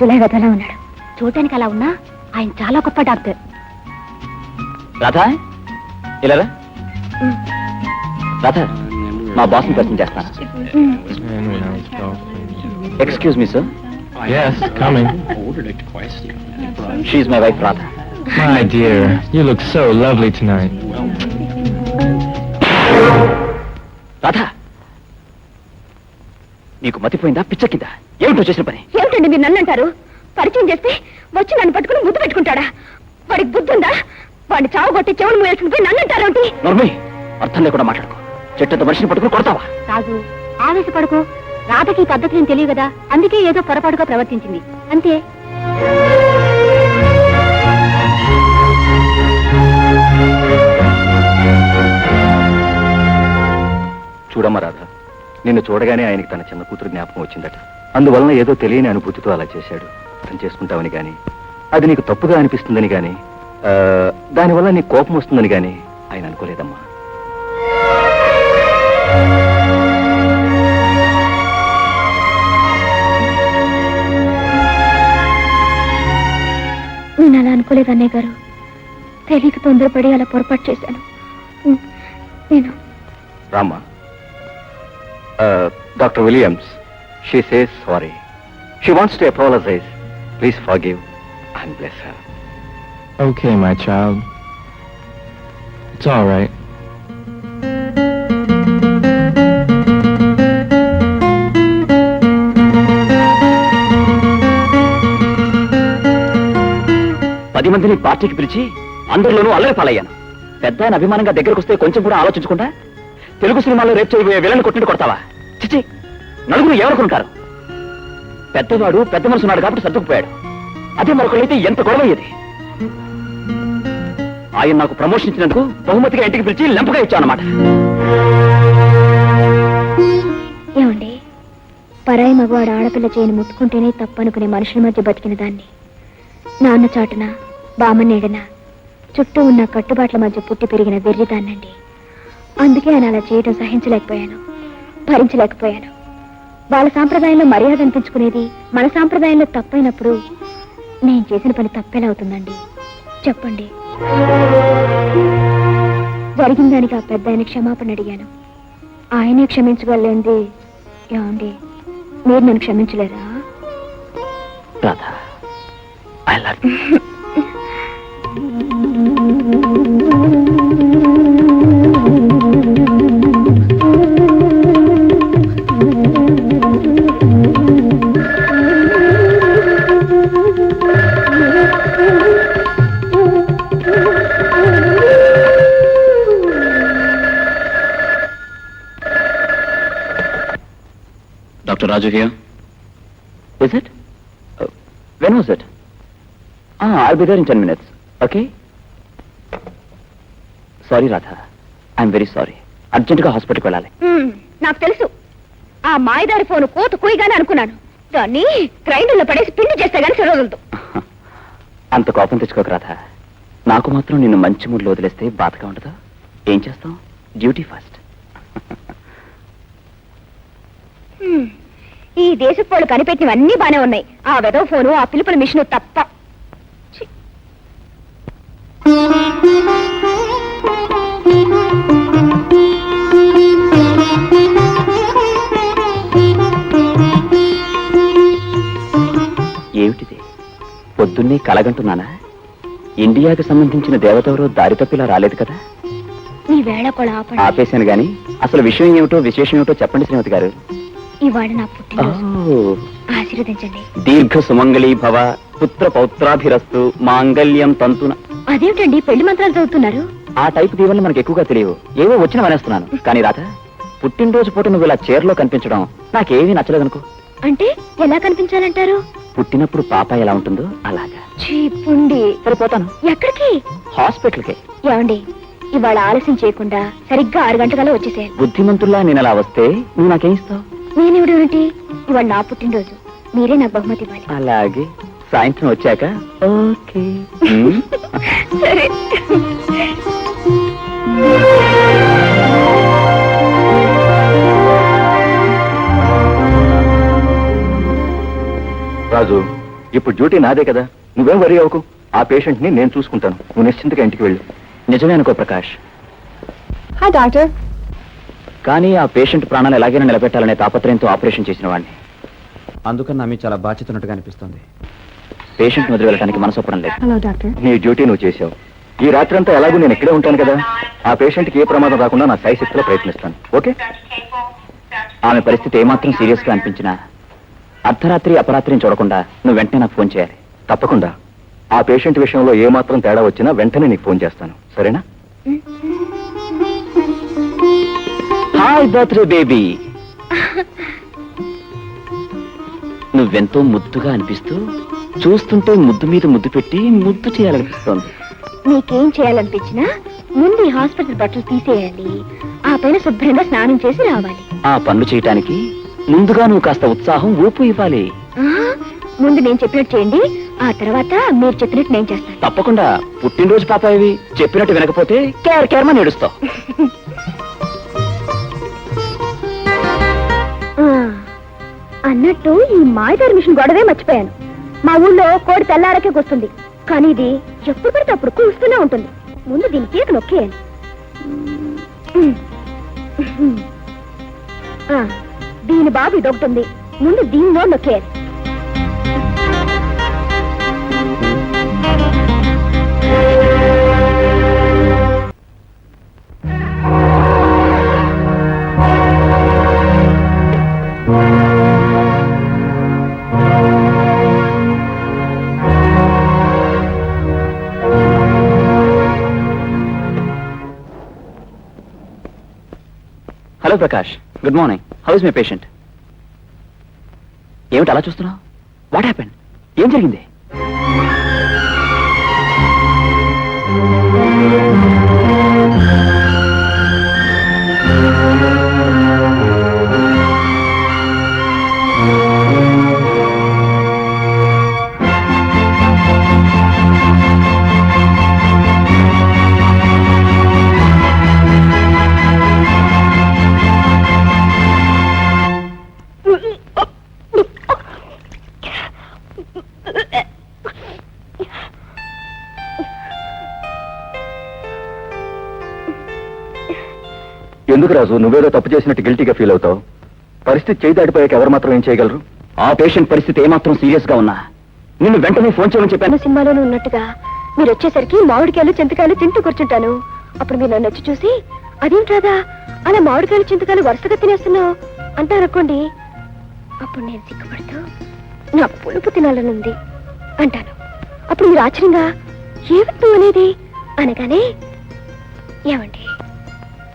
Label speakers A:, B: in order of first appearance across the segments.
A: July గదలా ఉన్నాడు. చూడటానికి అలా ఉన్నా ఆయన చాలా గొప్ప డాక్టర్.
B: రాధా ఇలా రా. రాధా మా బాస్ని పరిచయం చేస్తాను. Excuse me sir
C: Yes, coming.
B: She's my wife Radha
C: My dear, you look so lovely tonight.
B: Radha నీకు మతిపోయిందా? పిచ్చెక్కిందా? ఏమిటో చేసిన పని?
A: ఏమిటండి మీరు నన్ను అంటారు పరిచయం చేస్తే వచ్చి నన్ను పట్టుకుని ముద్దు పెట్టుకుంటాడా? వాడికి బుద్ధి ఉందా? వాడిని చావు కొట్టి చెవులు పోయి నన్ను అంటారేమిటి
B: నర్మి అర్థం లేకుండా మాట్లాడుకో. చెట్టంత మనిషిని పట్టుకుని కొడతావా?
A: రాజు ఆవేశపడుకో. రాధకి ఈ పద్ధతి ఏం తెలియదు కదా? అందుకే ఏదో పొరపాటుగా ప్రవర్తించింది. అంతే.
B: చూడమ్మా రాధా. నిన్ను చూడగానే ఆయనకి తన చిన్న కూతురు జ్ఞాపకం వచ్చిందట. అందువలన ఏదో తెలియని అనుభూతితో అలా చేశాడు. అర్థం చేసుకుంటావని గాని అది నీకు తప్పుగా అనిపిస్తుందని ఆ, దానివల్ల నీకు కోపం వస్తుందని గాని ఆయన అనుకోలేదమ్మా.
A: నేను అలా అనుకోలేదు అన్నయ్య గారు. తెలియక తొందరపడి అలా పొరపాటు చేశాను. నేను
B: రామ్మా. Doctor Williams she says sorry she wants to apologise please forgive and bless her
C: Okay, my child. It's all right.
B: పది మందిని పార్టీకి పిలిచి అందరిలోనూ అల్లరి పాలయ్యాను. పెద్ద అభిమానంగా దగ్గరకు వస్తే కొంచెం కూడా ఆలోచించకుండా తెలుగు సినిమాలో రేపు చేయబోయే విలన్ కొట్టినట్టు కొడతావా? చిచి నలుగురు ఎవరుకుంటారు పెద్దవాడు పెద్ద మనసు ఉన్నాడు కాబట్టి సర్దుకుపోయాడు. అదే మరొకరైతే ఎంత గొడవ ఇది? ఆయన నాకు ప్రమోషన్ ఇచ్చినందుకు బహుమతిగా ఇంటికి పిలిచి లెంపగా ఇచ్చానమాట
A: ఏమండి? పరాయి మగవాడు ఆడపిల్ల చేయని ముట్టుకుంటేనే తప్పనుకునే మనుషుల మధ్య బతికిన దాన్ని. నాన్న చాటున బామ్మ నీడన చుట్టూ ఉన్న కట్టుబాట్ల మధ్య పుట్టి పెరిగిన వెర్రిదాన్నండి అందుకే ఆయన అలా చేయడం సహించలేకపోయాను భరించలేకపోయాను. వాళ్ళ సాంప్రదాయంలో మర్యాద అనిపించుకునేది మన సాంప్రదాయంలో తప్పైనప్పుడు నేను చేసిన పని తప్పేలా అవుతుందండి. చెప్పండి. జరిగిన దానికి ఆ పెద్ద ఆయన క్షమాపణ అడిగాను. ఆయనే క్షమించగలేంది ఏమండి మీరు నన్ను క్షమించలేరా?
B: Radha I love Dr. Raju here. Is it? Uh, when was it? Ah, I'll be there in 10 minutes. Okay? Sorry Radha I'm very sorry అర్జెంటుగా హాస్పిటల్కి వెళ్ళాలి
A: నాకు తెలుసు ఆ మాయదారి ఫోన్ కోత కుయిగానే అనుకున్నాను దాన్ని గ్రైండర్లో పడేసి పిండి చేస్తే గానీ సెలవులతో
B: అంత కోపం తెచ్చుకోక రాధా. నాకు మాత్రం నిన్ను మంచి మూడ్లో వదిలేస్తే బాధగా ఉండదు? ఏం చేస్తాం? Duty first.
A: ఈ దేశపు వాళ్ళు కనిపెట్టినవన్నీ బానే ఉన్నాయి. ఆ వెదవ ఫోను ఆ పిలుపుల మిషన్ తప్ప.
B: ఏమిటిది? పొద్దున్నే కలగంటున్నానా? ఇండియాకి సంబంధించిన దేవతెవరో దారి తప్పిలా రాలేదు కదా?
A: నీ వేళ కూడా ఆపండి.
B: ఆపేశాను గాని అసలు విషయం ఏమిటో విశేషం ఏమిటో చెప్పండి శ్రీమతి గారు.
A: ఇవాళ నా పుట్టినరోజు.
B: ఓ,
A: ఆశీర్వదించండి.
B: దీర్ఘ సుమంగళీ భవ పుత్ర పౌత్రాభిరస్తు మాంగళ్యం తంతున.
A: అదేమిటండి పెళ్ళి మంత్రాలు చదువుతున్నారు?
B: ఆ టైప్ దీవెనలు మనకు ఎక్కువగా తెలియవు. ఏవో వచ్చిన వనేస్తున్నాను కానీ రాధ పుట్టినరోజు పూట నువ్వు ఇలా చీరలో కనిపించడం నాకేమీ నచ్చలేదనుకో.
A: అంటే ఎలా కనిపించాలంటారు?
B: పుట్టినప్పుడు పాప ఎలా ఉంటుందో అలాగా.
A: చీపుండి
B: సరిపోతాను
A: ఎక్కడికి?
B: హాస్పిటల్కే.
A: ఏమండి ఇవాళ ఆలస్యం చేయకుండా సరిగ్గా ఆరు గంటలలో వచ్చేసేయాలి
B: బుద్ధిమంతుల్లా నేను అలా వస్తే నువ్వు నాకేం ఇస్తావు?
A: నేనేమిటి ఇవాళ నా పుట్టినరోజు. మీరే నాకు బహుమతి ఇవ్వాలి.
B: అలాగే. సాయంత్రం వచ్చాక ఓకే.
A: సరే.
B: రాజు
D: ఇప్పుడు డ్యూటీ నాదే కదా? నువ్వేం వరి అవ్వకు. ఆ పేషెంట్ని నేను చూసుకుంటాను. నువ్వు నిశ్చింతగా ఇంటికి వెళ్ళు.
B: నిజమే అనుకో ప్రకాష్.
E: Doctor.
B: కానీ ఆ పేషెంట్ ప్రాణాలు ఎలాగైనా నిలబెట్టాలనే తాపత్రయంతో ఆపరేషన్ చేసిన వాడిని
F: అందుకని నా మీద చాలా బాధ్యత ఉన్నట్టుగా అనిపిస్తుంది.
B: పేషెంట్ వదిలి వెళ్ళడానికి మనసు ఒప్పడం లేదు.
E: Hello, doctor.
D: నీ డ్యూటీ నువ్వు చేసావు ఈ రాత్రంతా ఎలాగూ నేను ఇక్కడే ఉంటాను కదా? ఆ పేషెంట్కి ఏ ప్రమాదం రాకుండా నా శక్తిలో ప్రయత్నిస్తాను. ఓకే?
B: ఆమె పరిస్థితి ఏమాత్రం సీరియస్గా అనిపించినా అర్ధరాత్రి అపరాత్రిని చూడకుండా నువ్వు వెంటనే నాకు ఫోన్ చేయాలి.
D: తప్పకుండా. ఆ పేషెంట్ విషయంలో ఏ మాత్రం తేడా వచ్చినా వెంటనే నీకు ఫోన్ చేస్తాను. సరేనా?
B: Hi birthday baby. నువ్వెంతో ముద్దుగా అనిపిస్తూ చూస్తుంటే ముద్దు మీద ముద్దు పెట్టి ముద్దు చేయాలనిపిస్తోంది.
A: నీకేం చేయాలనిపించినా ముందు ఈ హాస్పిటల్ బట్టలు తీసేయాలి. ఆ పైన శుభ్రంగా స్నానం చేసి రావాలి.
B: ఆ పనులు చేయటానికి ముందుగా నువ్వు కాస్త ఉత్సాహం ఊపు ఇవ్వాలి.
A: ముందు నేను చెప్పినట్టు చేయండి ఆ తర్వాత మీరు చెప్పినట్టు నేను చేస్తాను.
B: తప్పకుండా. పుట్టినరోజు పాప ఇవి. చెప్పినట్టు వినకపోతే కేర్ కేర్ మని ఏడుస్తావు
A: ఆ, అన్నట్టు ఈ మాయదారి మిషన్ గొడవే మర్చిపోయాను. మా ఊళ్ళో కోడి తెల్లారకే కూస్తుంది కానీ ఇది ఎప్పుడు పడితే అప్పుడు కూస్తూనే ఉంటుంది. ముందు దీని పీక నొక్కేయాలి. దీని బాబు ఇదొకటి ముందు దీనిలో నొక్కేయాలి
B: hello Prakash good morning. How is my patient? ఏమిటి అలా చూస్తున్నావు? వాట్ హ్యాపెన్ ఏం జరిగింది?
D: ఎందుకు రాజు? నువ్వేదో తప్పు చేసినట్టు గిల్టీగా ఫీల్ అవుతావు. పరిస్థితి చేయి దాటిపోయాక ఎవరు మాత్రం ఏం చేయగలరు?
B: ఆ పేషెంట్ పరిస్థితి ఏమాత్రం సీరియస్గా ఉన్నా? నిన్ను వెంటనే ఫోన్ చేయమని చెప్పాను.
A: సినిమాలోనే ఉన్నట్టుగా మీరు వచ్చేసరికి మామిడికాయలు చింతకాయలు తింటూ కూర్చుంటాను. అప్పుడు మీరు నన్ను వచ్చి చూసి అదేంటి రాదా అలా మామిడికాయలు చింతకాయలు వరుసగా తినేస్తున్నావు? అంటారనుకోండి అప్పుడు నేను సిగ్గుపడుతూ నా పులుపు తినాలనుంది అంటాను. అప్పుడు మీరు ఆశ్చర్యంగా ఏమిటి అనేది? అనగానే ఏమండి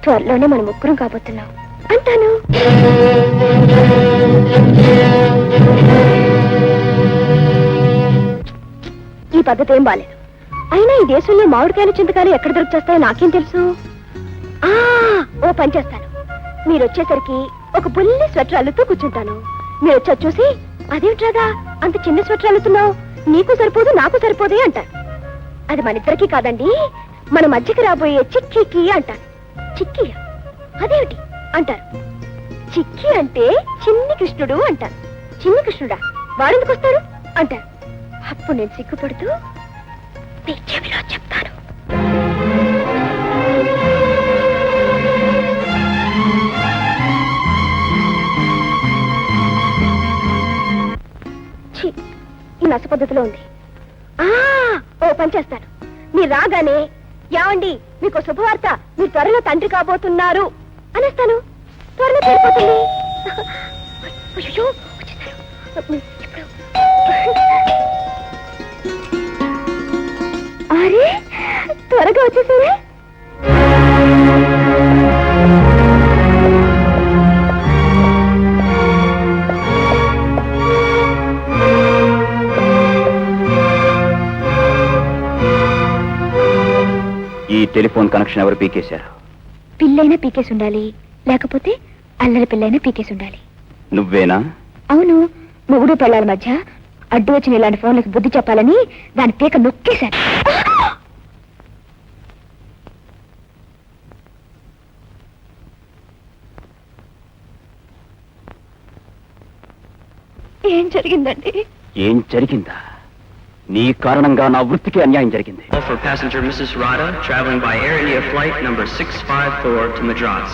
A: త్వరలోనే మనం ముగ్గురం కాబోతున్నాం. అంటాను? ఈ పద్ధతి ఏం బాలేదు. అయినా ఈ దేశంలో మామిడికాయలు చింతకాయలు ఎక్కడ దొరికొస్తాయో నాకేం తెలుసు? ఆ ఓ పని చేస్తాను. మీరు వచ్చేసరికి ఒక బుల్లి స్వెటర్ అల్లుతూ కూర్చుంటాను. మీరు వచ్చి చూసి అదేమిట్రాదా అంత చిన్న స్వెటర్ అల్లుతున్నావు. నీకు సరిపోదు నాకు సరిపోదే అంటారు. అది మన ఇద్దరికి కాదండి మన మధ్యకి రాబోయే చిక్కికి అంటారు. చిక్కి. అదేమిటి? అంటారు. చిక్కి అంటే చిన్ని కృష్ణుడు అంటారు. చిన్ని కృష్ణుడా? వాడెందుకు వస్తారు? అంటారు. అప్పుడు నేను సిగ్గుపడుతూ మీ చెవిలో చెప్తాను. ఈ నస పద్ధతిలో ఉంది. ఆ ఓ పని చేస్తాను. మీరు రాగానే యావండి మీకు శుభవార్త మీరు త్వరలో తండ్రి కాబోతున్నారు. అనేస్తాను. త్వరలో తెలిపోతుంది అరే త్వరగా వచ్చేసారే.
B: ఈ టెలిఫోన్ కనెక్షన్ ఎవరు పీకేశారు?
A: పిల్లైనా పీకేసి ఉండాలి. లేకపోతే అల్లరి పిల్లైనా పీకేసి ఉండాలి.
B: నువ్వేనా?
A: అవును. మొగుడు పిల్లల మధ్య అడ్డు వచ్చిన ఇలాంటి ఫోన్లకు బుద్ధి చెప్పాలని దాని పీక నొక్కేశాను ఏం జరిగిందండి?
B: ఏం జరిగిందా? నీ కారణంగా నా వృత్తికి అన్యాయం జరిగింది
G: For passenger Mrs. Rada traveling by Air India flight number 654 to Madras.